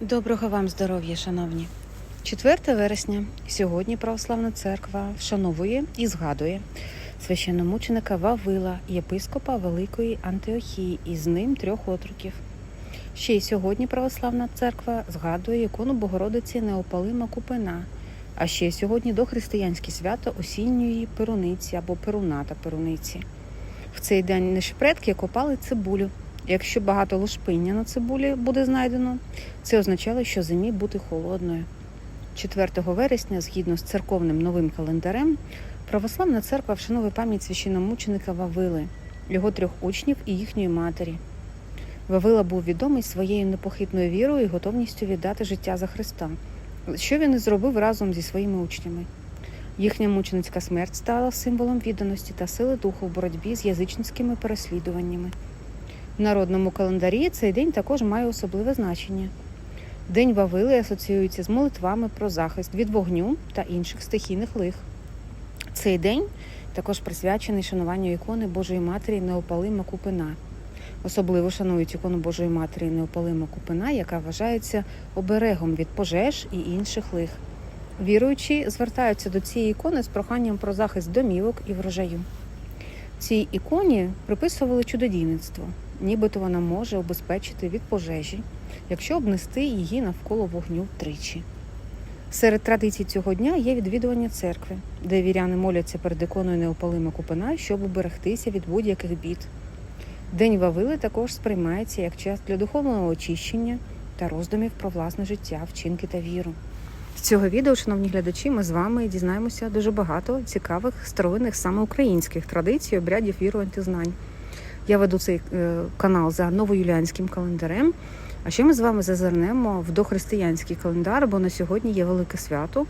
Доброго вам здоров'я, шановні. 4 вересня. Сьогодні Православна церква вшановує і згадує священномученика Вавила, єпископа Великої Антиохії, і з ним трьох отроків. Ще й сьогодні Православна церква згадує ікону Богородиці Неопалима Купина. А ще й сьогодні дохристиянське свято осінньої перуниці або перуната перуниці. В цей день наші предки копали цибулю. Якщо багато лушпиння на цибулі буде знайдено, це означало, що зимі бути холодною. 4 вересня, згідно з церковним новим календарем, православна церква вшановує пам'ять священномученика Вавили, його трьох учнів і їхньої матері. Вавила був відомий своєю непохитною вірою і готовністю віддати життя за Христа, що він і зробив разом зі своїми учнями. Їхня мученицька смерть стала символом відданості та сили духу в боротьбі з язичницькими переслідуваннями. Народному календарі цей день також має особливе значення. День Вавили асоціюється з молитвами про захист від вогню та інших стихійних лих. Цей день також присвячений шануванню ікони Божої Матері Неопалима Купина. Особливо шанують ікону Божої Матері Неопалима Купина, яка вважається оберегом від пожеж і інших лих. Віруючі звертаються до цієї ікони з проханням про захист домівок і врожаю. Цій іконі приписували чудодійництво, нібито вона може обезпечити від пожежі, якщо обнести її навколо вогню тричі. Серед традицій цього дня є відвідування церкви, де віряни моляться перед іконою Неопалима Купина, щоб уберегтися від будь-яких бід. День Вавили також сприймається як час для духовного очищення та роздумів про власне життя, вчинки та віру. З цього відео, шановні глядачі, ми з вами дізнаємося дуже багато цікавих старовинних саме українських традицій, обрядів вірувань та знань. Я веду цей е, канал за новоюліанським календарем. А ще ми з вами зазирнемо в дохристиянський календар, бо на сьогодні є велике свято.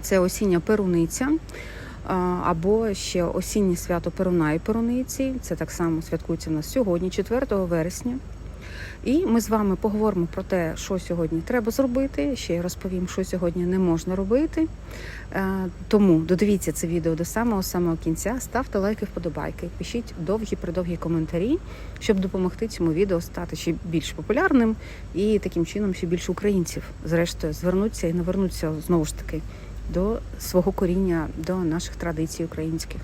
Це осіння перуниця, або ще осіннє свято Перуна і Перуниці. Це так само святкується у нас сьогодні, 4 вересня. І ми з вами поговоримо про те, що сьогодні треба зробити. Ще й розповім, що сьогодні не можна робити. Е, Тому додивіться це відео до самого самого кінця. Ставте лайки, вподобайки, пишіть довгі придовгі коментарі, щоб допомогти цьому відео стати ще більш популярним і таким чином ще більше українців, зрештою, звернуться і навернуться знову ж таки до свого коріння, до наших традицій українських.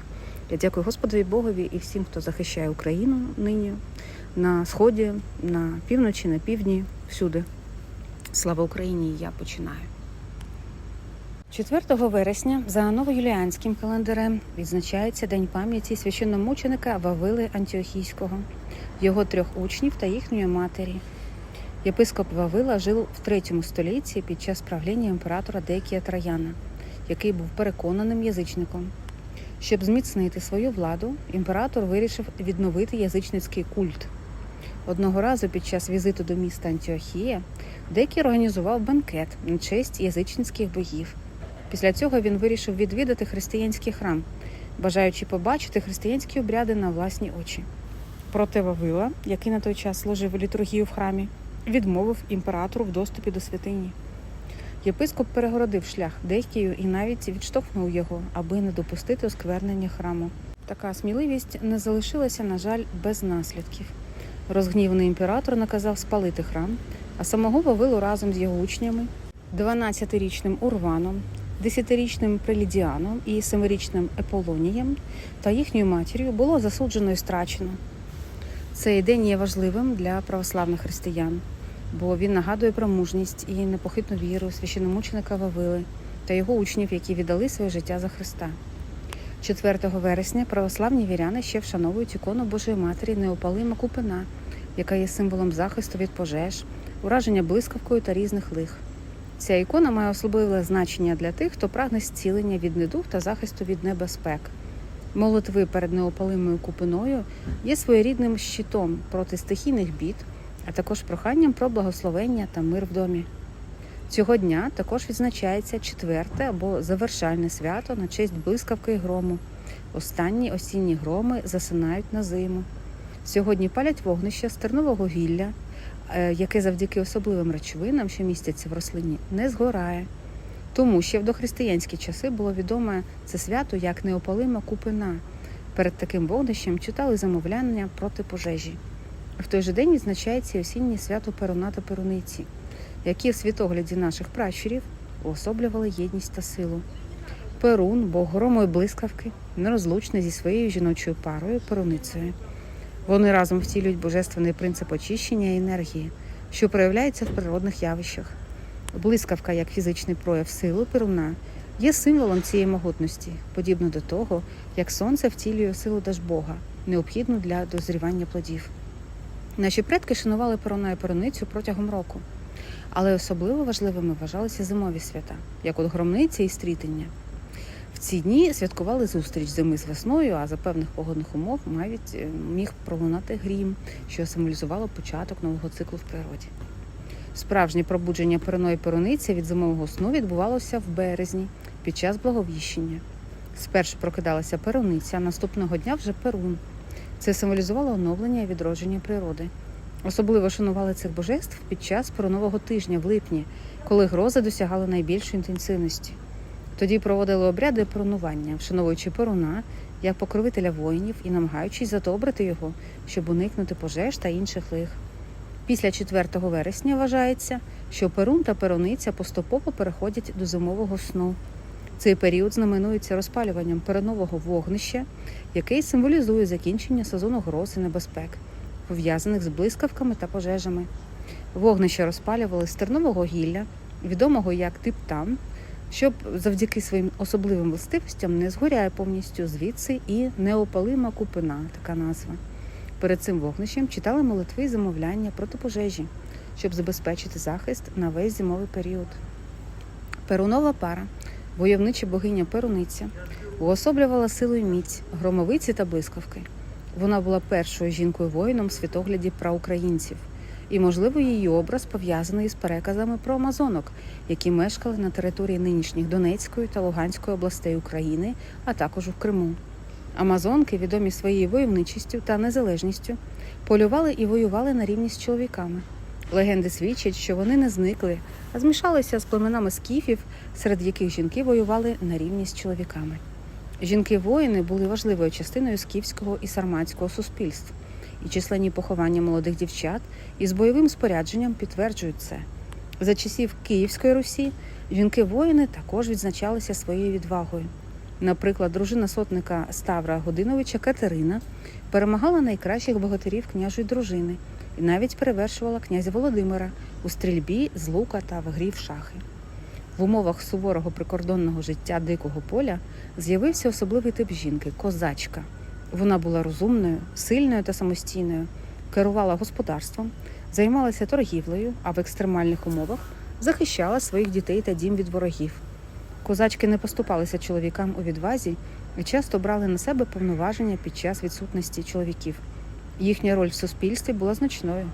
Я дякую Господові Богові і всім, хто захищає Україну нині на сході, на півночі, на півдні, всюди. Слава Україні! Я починаю. 4 вересня за новоюліанським календарем відзначається День пам'яті священномученика Вавили Антіохійського, його трьох учнів та їхньої матері. Єпископ Вавила жив в 3 столітті під час правління імператора Декія Траяна, який був переконаним язичником. Щоб зміцнити свою владу, імператор вирішив відновити язичницький культ. Одного разу під час візиту до міста Антіохія Декій організував банкет на честь язичницьких богів. Після цього він вирішив відвідати християнський храм, бажаючи побачити християнські обряди на власні очі. Проте Вавила, який на той час служив літургію в храмі, відмовив імператору в доступі до святині. Єпископ перегородив шлях Декію і навіть відштовхнув його, аби не допустити осквернення храму. Така сміливість не залишилася, на жаль, без наслідків. Розгніваний імператор наказав спалити храм, а самого Вавилу разом з його учнями, 12-річним Урваном, 10-річним Прелідіаном і 7-річним Еполонієм та їхньою матір'ю було засуджено і страчено. Цей день є важливим для православних християн, бо він нагадує про мужність і непохитну віру священомученика Вавили та його учнів, які віддали своє життя за Христа. 4 вересня православні віряни ще вшановують ікону Божої Матері Неопалима Купина, яка є символом захисту від пожеж, ураження блискавкою та різних лих. Ця ікона має особливе значення для тих, хто прагне зцілення від недуг та захисту від небезпек. Молитви перед неопалимою купиною є своєрідним щитом проти стихійних бід, а також проханням про благословення та мир в домі. Цього дня також відзначається четверте або завершальне свято на честь блискавки грому. Останні осінні громи засинають на зиму. Сьогодні палять вогнище з тернового гілля, е, яке завдяки особливим речовинам, що містяться в рослині, не згорає. Тому ще в дохристиянські часи було відоме це свято як неопалима купина. Перед таким вогнищем читали замовляння проти пожежі. В той же день відзначається осіннє свято Перуна та Перуниці. Які в світогляді наших пращурів уособлювали єдність та силу. Перун, бог грому і блискавки, нерозлучний зі своєю жіночою парою перуницею. Вони разом втілюють божественний принцип очищення і енергії, що проявляється в природних явищах. Блискавка, як фізичний прояв сили перуна, є символом цієї могутності, подібно до того, як сонце втілює силу Дажбога, необхідну для дозрівання плодів. Наші предки шанували перуна і перуницю протягом року, але особливо важливими вважалися зимові свята, як от громниця і стрітення. В ці дні святкували зустріч зими з весною, а за певних погодних умов навіть е, міг пролунати грім, що символізувало початок нового циклу в природі. Справжнє пробудження перуної перуниці від зимового сну відбувалося в березні під час благовіщення. Спершу прокидалася перуниця, наступного дня вже перун. Це символізувало оновлення і відродження природи. Особливо шанували цих божеств під час перунового тижня в липні, коли грози досягали найбільшої інтенсивності. Тоді проводили обряди перунування, вшановуючи перуна як покровителя воїнів і намагаючись задобрити його, щоб уникнути пожеж та інших лих. Після 4 вересня вважається, що перун та перуниця поступово переходять до зимового сну. Цей період знаменується розпалюванням перенового вогнища, який символізує закінчення сезону гроз і небезпек, пов'язаних з блискавками та пожежами. Вогнище розпалювали з тернового гілля, відомого як типтан, щоб завдяки своїм особливим властивостям не згоряє повністю звідси і неопалима купина, така назва. Перед цим вогнищем читали молитви і замовляння проти пожежі, щоб забезпечити захист на весь зимовий період. Перунова пара, войовнича богиня Перуниця, уособлювала силу і міць, громовиці та блискавки. Вона була першою жінкою-воїном в світогляді праукраїнців, і, можливо, її образ пов'язаний із переказами про амазонок, які мешкали на території нинішніх Донецької та Луганської областей України, а також у Криму. Амазонки, відомі своєю войовничістю та незалежністю, полювали і воювали на рівні з чоловіками. Легенди свідчать, що вони не зникли, а змішалися з племенами скіфів, серед яких жінки воювали на рівні з чоловіками. Жінки-воїни були важливою частиною скіфського і сарматського суспільств, і численні поховання молодих дівчат із бойовим спорядженням підтверджують це. За часів Київської Русі жінки-воїни також відзначалися своєю відвагою. Наприклад, дружина сотника Ставра Годиновича Катерина перемагала найкращих богатирів княжої дружини і навіть перевершувала князя Володимира у стрільбі з лука та в грі в шахи. В умовах суворого прикордонного життя дикого поля з'явився особливий тип жінки козачка. Вона була розумною, сильною та самостійною, керувала господарством, займалася торгівлею, а в екстремальних умовах захищала своїх дітей та дім від ворогів. Козачки не поступалися чоловікам у відвазі і часто брали на себе повноваження під час відсутності чоловіків. Їхня роль в суспільстві була значною,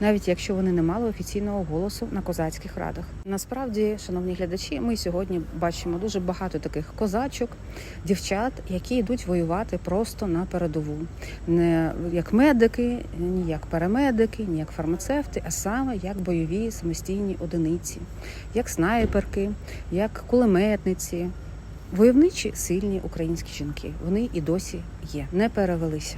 навіть якщо вони не мали офіційного голосу на козацьких радах. Насправді, шановні глядачі, ми сьогодні бачимо дуже багато таких козачок, дівчат, які йдуть воювати просто на передову, не як медики, ні як парамедики, ні як фармацевти, а саме як бойові самостійні одиниці, як снайперки, як кулеметниці. Войовничі сильні українські жінки. Вони і досі є, не перевелися.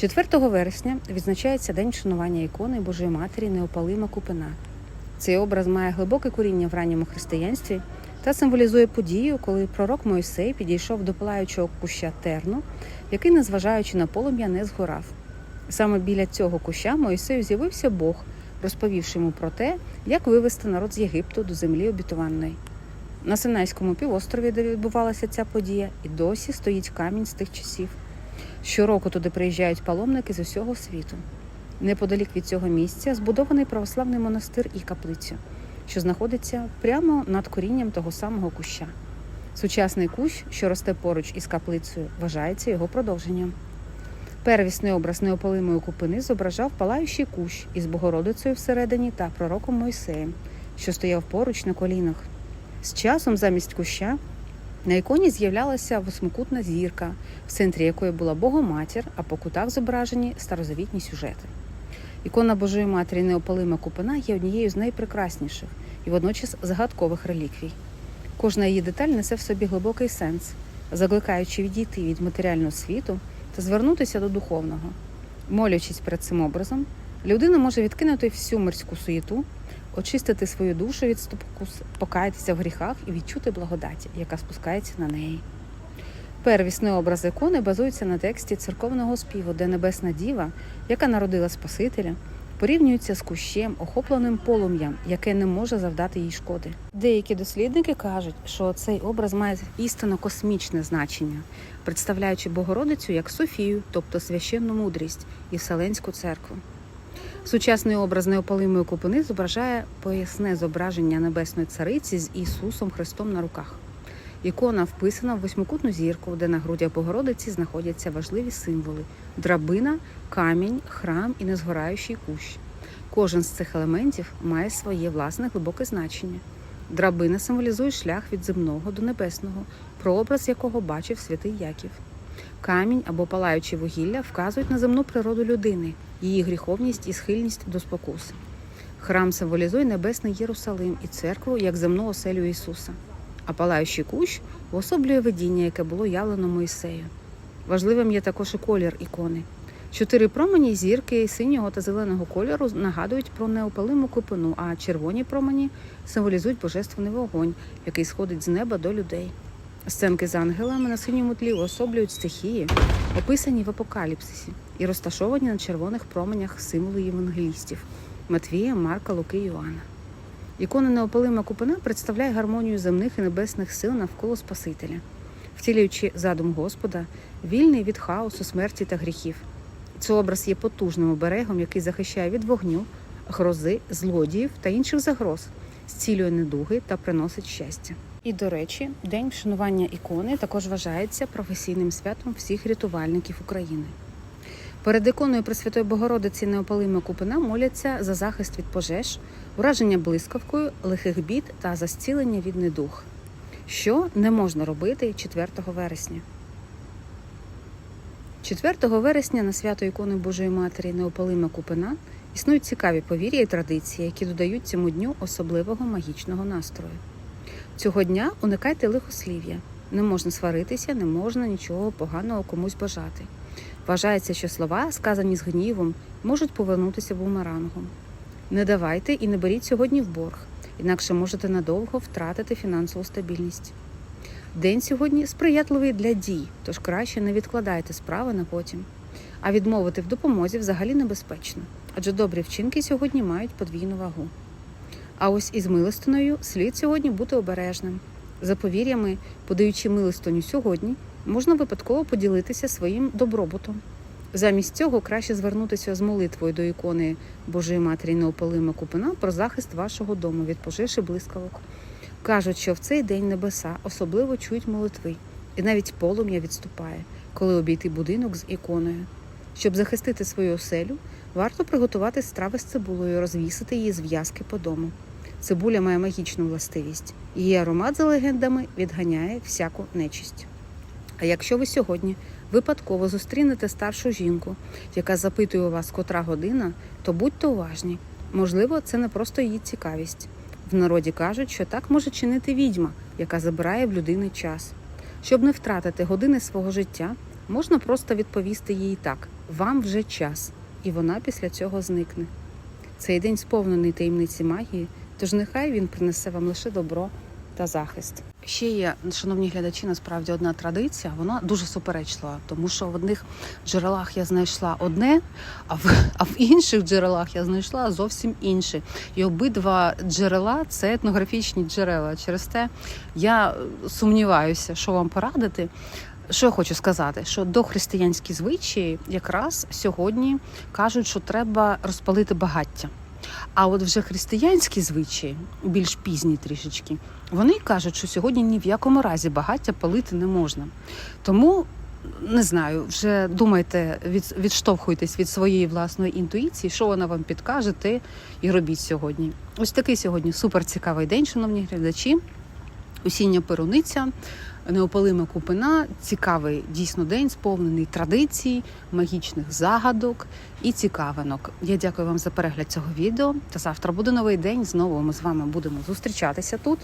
4 вересня відзначається День вшанування ікони Божої Матері Неопалима Купина. Цей образ має глибоке коріння в ранньому християнстві та символізує подію, коли пророк Мойсей підійшов до палаючого куща терну, який, незважаючи на полум'я, не згорав. Саме біля цього куща Мойсею з'явився Бог, розповівши йому про те, як вивести народ з Єгипту до землі обітованої. На Синайському півострові, де відбувалася ця подія, і досі стоїть камінь з тих часів. Щороку туди приїжджають паломники з усього світу. Неподалік від цього місця збудований православний монастир і каплиця, що знаходиться прямо над корінням того самого куща. Сучасний кущ, що росте поруч із каплицею, вважається його продовженням. Первісний образ неопалимої купини зображав палаючий кущ із Богородицею всередині та пророком Мойсеєм, що стояв поруч на колінах. З часом замість куща на іконі з'являлася восьмикутна зірка, в центрі якої була Богоматір, а по кутах зображені старозавітні сюжети. Ікона Божої Матері Неопалима Купина є однією з найпрекрасніших і водночас загадкових реліквій. Кожна її деталь несе в собі глибокий сенс, закликаючи відійти від матеріального світу та звернутися до духовного. Молячись перед цим образом, людина може відкинути всю мирську суєту, очистити свою душу від спокус, покаятися в гріхах і відчути благодаті, яка спускається на неї. Первісний образ ікони базується на тексті церковного співу, де Небесна Діва, яка народила Спасителя, порівнюється з кущем, охопленим полум'ям, яке не може завдати їй шкоди. Деякі дослідники кажуть, що цей образ має істинно космічне значення, представляючи Богородицю як Софію, тобто священну мудрість і Вселенську церкву. Сучасний образ неопалимої купини зображає поясне зображення небесної цариці з Ісусом Христом на руках. Ікона вписана в восьмикутну зірку, де на грудях Богородиці знаходяться важливі символи: драбина, камінь, храм і незгораючий кущ. Кожен з цих елементів має своє власне глибоке значення. Драбина символізує шлях від земного до небесного, прообраз якого бачив святий Яків. Камінь або палаючі вугілля вказують на земну природу людини, її гріховність і схильність до спокуси. Храм символізує небесний Єрусалим і церкву як земну оселю Ісуса а палаючий кущ уособлює видіння, яке було явлено Моїсею. Важливим є також і колір ікони. Чотири промені зірки синього та зеленого кольору нагадують про неопалиму купину, а червоні промені символізують божественний вогонь, який сходить з неба до людей. Сценки з ангелами на синьому тлі уособлюють стихії, описані в апокаліпсисі, і розташовані на червоних променях символи євангелістів Матвія, Марка, Луки і Іоанна. Ікона неопалима купина представляє гармонію земних і небесних сил навколо Спасителя, втілюючи задум Господа, вільний від хаосу, смерті та гріхів. Цей образ є потужним оберегом, який захищає від вогню, грози, злодіїв та інших загроз, зцілює недуги та приносить щастя. І до речі, день вшанування ікони також вважається професійним святом всіх рятувальників України. Перед іконою Пресвятої Богородиці Неопалима Купина моляться за захист від пожеж, ураження блискавкою, лихих бід та за зцілення від недух, що не можна робити 4 вересня. 4 вересня на свято ікони Божої Матері Неопалима Купина існують цікаві повір'я і традиції, які додають цьому дню особливого магічного настрою. Цього дня уникайте лихослів'я. Не можна сваритися, не можна нічого поганого комусь бажати. Вважається, що слова, сказані з гнівом, можуть повернутися бумерангом. Не давайте і не беріть сьогодні в борг, інакше можете надовго втратити фінансову стабільність. День сьогодні сприятливий для дій, тож краще не відкладайте справи на потім. А відмовити в допомозі взагалі небезпечно, адже добрі вчинки сьогодні мають подвійну вагу. А ось із милостиною слід сьогодні бути обережним. За повір'ями, подаючи милостиню сьогодні, можна випадково поділитися своїм добробутом. Замість цього краще звернутися з молитвою до ікони Божої Матері Неопалима Купина про захист вашого дому від пожеж і блискавок. Кажуть, що в цей день небеса особливо чують молитви, і навіть полум'я відступає, коли обійти будинок з іконою. Щоб захистити свою оселю, варто приготувати страви з цибулею, розвісити її з в'язки по дому. Цибуля має магічну властивість. Її аромат за легендами відганяє всяку нечисть. А якщо ви сьогодні випадково зустрінете старшу жінку, яка запитує у вас котра година, то будьте уважні. Можливо, це не просто її цікавість. В народі кажуть, що так може чинити відьма, яка забирає в людини час. Щоб не втратити години свого життя, можна просто відповісти їй так: вам вже час, і вона після цього зникне. Цей день сповнений таємниці магії, тож нехай він принесе вам лише добро та захист. Ще є, шановні глядачі, насправді одна традиція, вона дуже суперечлива, тому що в одних джерелах я знайшла одне, а в, а в інших джерелах я знайшла зовсім інше. І обидва джерела це етнографічні джерела. Через те я сумніваюся, що вам порадити. Що я хочу сказати, що дохристиянські звичаї якраз сьогодні кажуть, що треба розпалити багаття. А от вже християнські звичаї, більш пізні трішечки, вони кажуть, що сьогодні ні в якому разі багаття палити не можна. Тому не знаю, вже думайте, від, відштовхуйтесь від своєї власної інтуїції, що вона вам підкаже, те і робіть сьогодні. Ось такий сьогодні супер цікавий день, шановні глядачі. Осіння перуниця, неопалима купина, цікавий дійсно день, сповнений традицій, магічних загадок і цікавинок. Я дякую вам за перегляд цього відео. Та завтра буде новий день. Знову ми з вами будемо зустрічатися тут,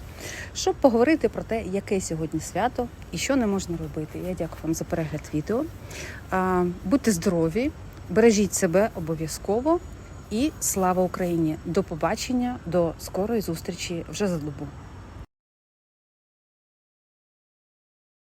щоб поговорити про те, яке сьогодні свято і що не можна робити. Я дякую вам за перегляд відео. Будьте здорові, бережіть себе обов'язково і слава Україні! До побачення, до скорої зустрічі вже за добу.